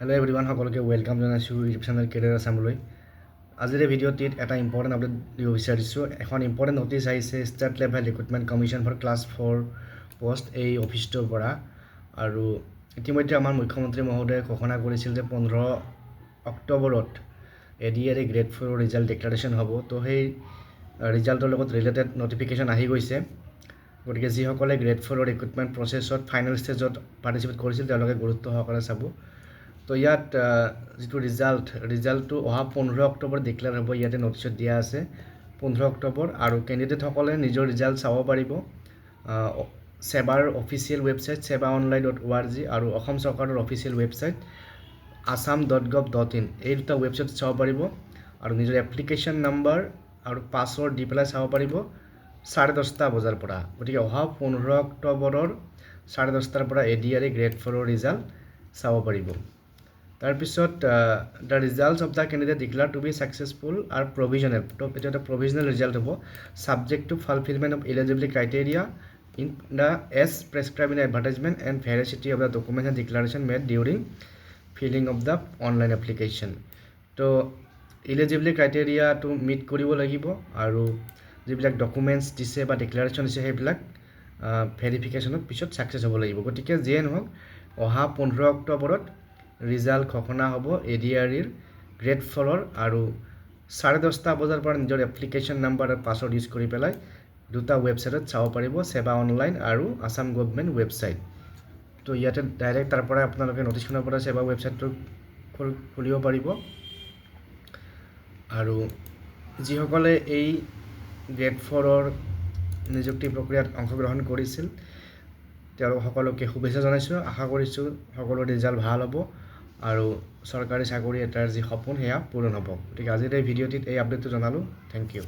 Hello' everyone সকলোকে welcome জনাইছোঁ YouTube channel career আছামলৈ আজিৰ এই ভিডিঅ'টিত এটা ইম্পৰ্টেণ্ট আপডেট দিব বিচাৰিছোঁ। এখন ইম্পৰ্টেণ্ট নটিছ আহিছে state level recruitment commission for class four post এই অফিচটোৰ পৰা। আৰু ইতিমধ্যে আমাৰ মুখ্যমন্ত্ৰী মহোদয়ে ঘোষণা কৰিছিল যে পোন্ধৰ অক্টোবৰত A D R E grade ফ'ৰৰ result declaration হ'ব। তো সেই ৰিজাল্টৰ লগত ৰিলেটেড নটিফিকেশ্যন আহি গৈছে। গতিকে যিসকলে গ্ৰেড ফ'ৰৰ ৰিক্ৰুটমেণ্ট প্ৰচেছত ফাইনেল ষ্টেজত পাৰ্টিচিপেট কৰিছিল, তেওঁলোকে গুৰুত্ব সহকাৰে চাব। তো ইয়াত যিটো ৰিজাল্ট ৰিজাল্টটো অহা পোন্ধৰ অক্টোবৰ ডিক্লেয়াৰ হ'ব। ইয়াতে নটিচত দিয়া আছে, পোন্ধৰ অক্টোবৰ। আৰু কেণ্ডিডেটসকলে নিজৰ ৰিজাল্ট চাব পাৰিব। ছেবাৰ official website SEBA online dot O' R G আৰু অসম চৰকাৰৰ official website Assam dot gov dot in এই দুটা ৱেবছাইট চাব পাৰিব। আৰু নিজৰ এপ্লিকেশ্যন নাম্বাৰ আৰু পাছৱৰ্ড দি পেলাই চাব পাৰিব চাৰে দহটা বজাৰ পৰা। গতিকে অহা পোন্ধৰ অক্টোবৰৰ চাৰে দহটাৰ পৰা A D R E grade ফ'ৰৰ result চাব পাৰিব। তাৰপিছত the results of the candidate declare to be successful আৰু প্ৰভিজনেল তো এইটো এটা প্ৰভিজনেল ৰিজাল্ট হ'ব। Subject to fulfilment of eligibility criteria in the as prescribe in advertisement and veracity of the document and declaration made during filling of the online application তো eligibility ক্ৰাইটেৰিয়াটো meet কৰিব লাগিব আৰু যিবিলাক ডকুমেণ্টছ দিছে বা declaration দিছে সেইবিলাক ভেৰিফিকেশ্যনত পিছত ছাকচেছ হ'ব লাগিব। গতিকে যিয়ে নহওক, অহা পোন্ধৰ অক্টোবৰত ৰিজাল্ট ঘোষণা হ'ব এ ডি আৰ ইৰ গ্ৰেড ফ'ৰৰ আৰু চাৰে দহটা বজাৰ পৰা নিজৰ এপ্লিকেশ্যন নাম্বাৰ আৰু পাছৱৰ্ড ইউজ কৰি পেলাই দুটা ৱেবছাইটত চাব পাৰিব ছেবা অনলাইন আৰু আছাম গভমেণ্ট ৱেবছাইট তো ইয়াতে ডাইৰেক্ট তাৰ পৰাই আপোনালোকে নটিচখনৰ পৰা ছেবা ৱেবছাইটটো খোল খুলিব পাৰিব। আৰু যিসকলে এই গ্ৰেড ফ'ৰৰ নিযুক্তি প্ৰক্ৰিয়াত অংশগ্ৰহণ কৰিছিল তেওঁলোক সকলোকে শুভেচ্ছা জনাইছোঁ। আশা কৰিছোঁ সকলো ৰিজাল্ট ভালো হ'ব। আৰু চৰকাৰী চাকৰি এটাৰ যি সপোন, সেয়া পূৰণ হ'ব। গতিকে আজিৰ এই ভিডিঅ'টিত এই আপডেটটো জনালোঁ। Thank you